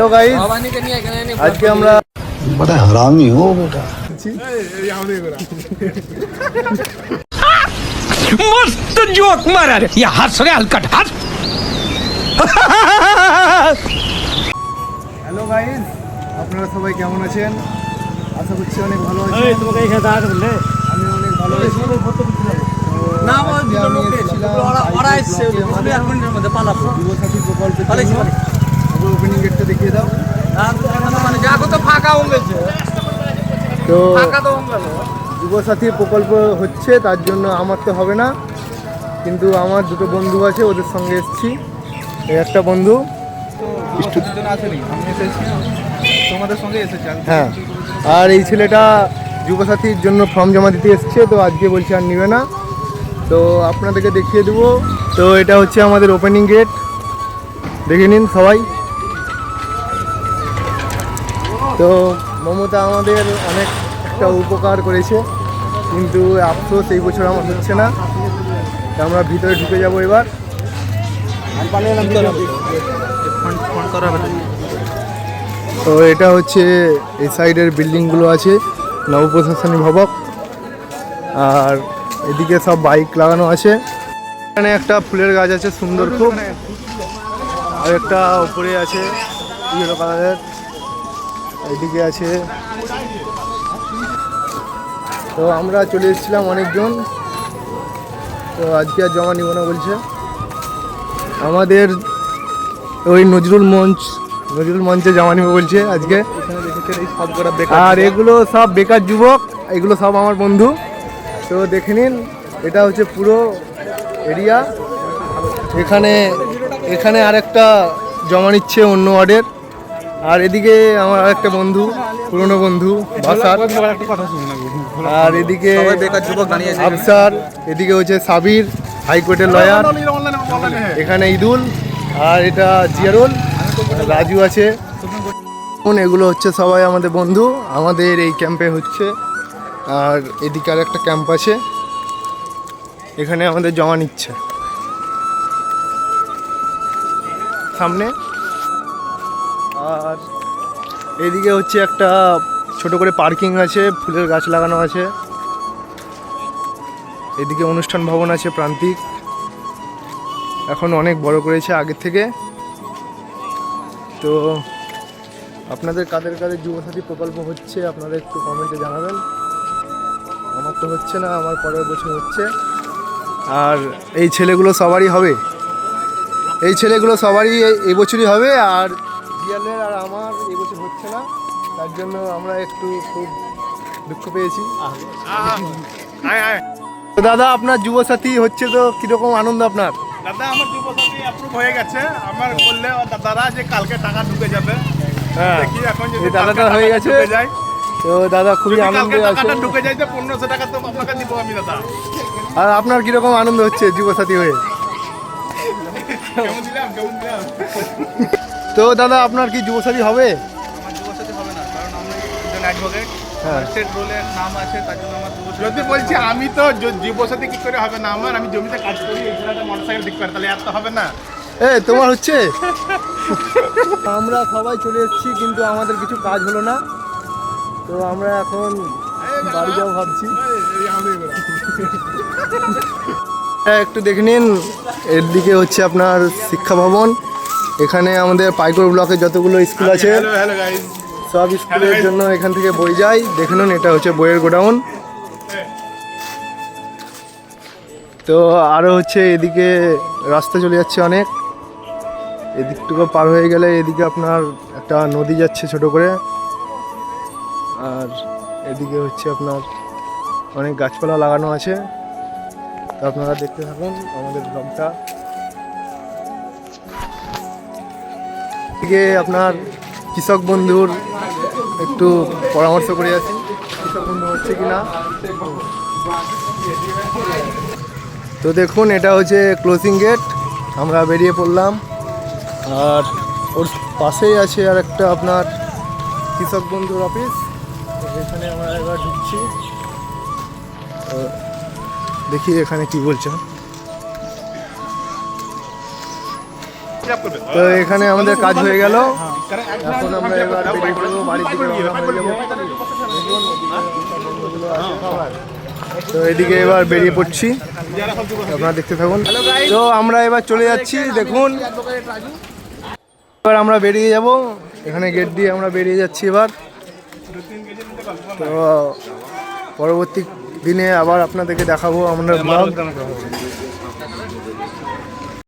Hello guys আজকে আমরা বড় হারামি হো বেটা মস্ত জোক মারা রে ইয়া হাস হাস হ্যালো গাইস আপনারা সবাই কেমন আছেন? আশা করছি অনেক ভালো আছেন। তোমাকে এখানে দাঁড়াতে বললে? আমি অনেক ভালো আছি। না আমার দুটো লোক এসেছিল ওরা ওরা এসেছিল আমাদের প্রকল্পে ওপেনিং গেটটা দেখিয়ে দাও। তো যুবসাথী প্রকল্প হচ্ছে তার জন্য আমার তো হবে না। কিন্তু আমার দুটো বন্ধু আছে ওদের সঙ্গে এসেছি। এই একটা বন্ধু। সঙ্গে হ্যাঁ। আর এই ছেলেটা যুবসাথীর জন্য ফর্ম জমা দিতে এসছে তো আজকে বলছে আর নিবে না। তো আপনাদেরকে দেখিয়ে দেবো। তো এটা হচ্ছে আমাদের ওপেনিং গেট দেখে নিন সবাই। তো মমতা আমাদের অনেক একটা উপকার করেছে, কিন্তু আফসোস এই বছর আমার হচ্ছে না। আমরা ভিতরে ঢুকে যাব এবার। তো এটা হচ্ছে এই সাইডের বিল্ডিংগুলো আছে নবপ্রশাসনী ভবক আর এদিকে সব বাইক লাগানো আছে। এখানে একটা ফুলের গাছ আছে সুন্দর খুব। আর একটা উপরে আছে ইয়েলো কালারের। এদিকে আছে। তো আমরা চলে এসেছিলাম অনেকজন। তো আজকে আর জমা নিব না বলছে। আমাদের ওই নজরুল মঞ্চ নজরুল মঞ্চে জমা নিব বলছে আজকে। আর এগুলো সব বেকার যুবক এগুলো সব আমার বন্ধু। তো দেখে নিন এটা হচ্ছে পুরো এরিয়া। এখানে এখানে আরেকটা জমা নিচ্ছে অন্য ওয়ার্ডের। আর এদিকে আমার আরেকটা বন্ধু পুরনো বন্ধু বাসার আর এদিকে আফসার এদিকে হচ্ছে সাবির হাইকোর্টের লয়ার এখানে ঈদুল আর এটা জিয়ারুল রাজু আছে। এগুলো হচ্ছে সবাই আমাদের বন্ধু আমাদের এই ক্যাম্পে হচ্ছে। আর এদিকে আর একটা ক্যাম্প আছে এখানে আমাদের জমা নিচ্ছে। সামনে এদিকে হচ্ছে একটা ছোট করে পার্কিং আছে, ফুলের গাছ লাগানো আছে। এদিকে অনুষ্ঠান ভবন আছে প্রান্তিক। এখন অনেক বড় করেছে আগের থেকে। তো আপনাদের কাদের কাদের যুবসাথী প্রকল্প হচ্ছে, আপনারা একটু কমেন্টে জানাবেন। আমার তো হচ্ছে না, আমার পরের বছর হচ্ছে। আর এই ছেলেগুলো সবারই হবে। এই ছেলেগুলো সবারই এই- এই বছরই হবে, আর জিয়ালের আর আমার এই বছর হচ্ছে না। তার জন্য আমরা একটু খুব দুঃখ পেয়েছি। তো দাদা আপনার যুবসাথী হচ্ছে তো কীরকম আনন্দ আপনার? দাদা আমার যুবসাথী অ্যাপ্রুভ হয়ে গেছে। আমার বললে দাদারা যে কালকে টাকা ঢুকে যাবে। হ্যাঁ এখন যদি এই দাদাটা হয়ে গেছে। যায়। তো দাদা খুবই আনন্দে আছে। ঢুকে পনেরোশো টাকা তো আপনাকে দিব আমি দাদা। আর আপনার কীরকম আনন্দ হচ্ছে যুবসাথী হয়ে? কেমন দিলাম কেমন দিলাম? তো দাদা আপনার কি যুবসাথী হবে? আমার যুবসাথী হবে না কারণ আমি একজন অ্যাডভোকেট হ্যাঁ। স্টেট নাম আছে তার জন্য আমার যদি বলছি আমি তো যুবসাথী কি করে হবে না আমার? আমি জমিতে কাজ করি ছেলেটা মোটরসাইকেল ঠিক করে তাহলে আর তো হবে না। এ তোমার হচ্ছে? আমরা সবাই চলে এসেছি কিন্তু আমাদের কিছু কাজ হলো না। তো আমরা এখন বাড়ি যাব ভাবছি। হ্যাঁ, একটু দেখে নিন এর দিকে হচ্ছে আপনার শিক্ষা ভবন। এখানে আমাদের পাইকর ব্লকে যতগুলো স্কুল আছে সব স্কুলের জন্য এখান থেকে বই যায়। দেখে নিন এটা হচ্ছে বইয়ের গোডাউন। তো আরও হচ্ছে এদিকে রাস্তা চলে যাচ্ছে অনেক। এদিকটুকু পার হয়ে গেলে এদিকে আপনার একটা নদী যাচ্ছে ছোট করে। আর এদিকে হচ্ছে আপনার অনেক গাছপালা লাগানো আছে। তো আপনারা দেখতে থাকুন আমাদের ব্লগটা। এদিকে আপনার কৃষক বন্ধুর একটু পরামর্শ করে আছি। কৃষক বন্ধু হচ্ছে কি না তো দেখুন, এটা হচ্ছে ক্লোজিং গেট আমরা বেরিয়ে পড়লাম। আর ওর পাশেই আছে আর একটা আপনার কৃষক বন্ধুর অফিস এখানে আমরা এবার ঢুকছি। দেখি এখানে কি বলছে তো এখানে আমাদের কাজ হয়ে গেল। এখন আমরা এবার তো এদিকে এবার বেরিয়ে পড়ছি। আপনারা দেখতে থাকুন। তো আমরা এবার চলে যাচ্ছি, দেখুন। এবার আমরা বেরিয়ে যাব। এখানে গেট দিয়ে আমরা বেরিয়ে যাচ্ছি এবার। তো পরবর্তী দিনে আবার আপনাদেরকে দেখাবো আমরা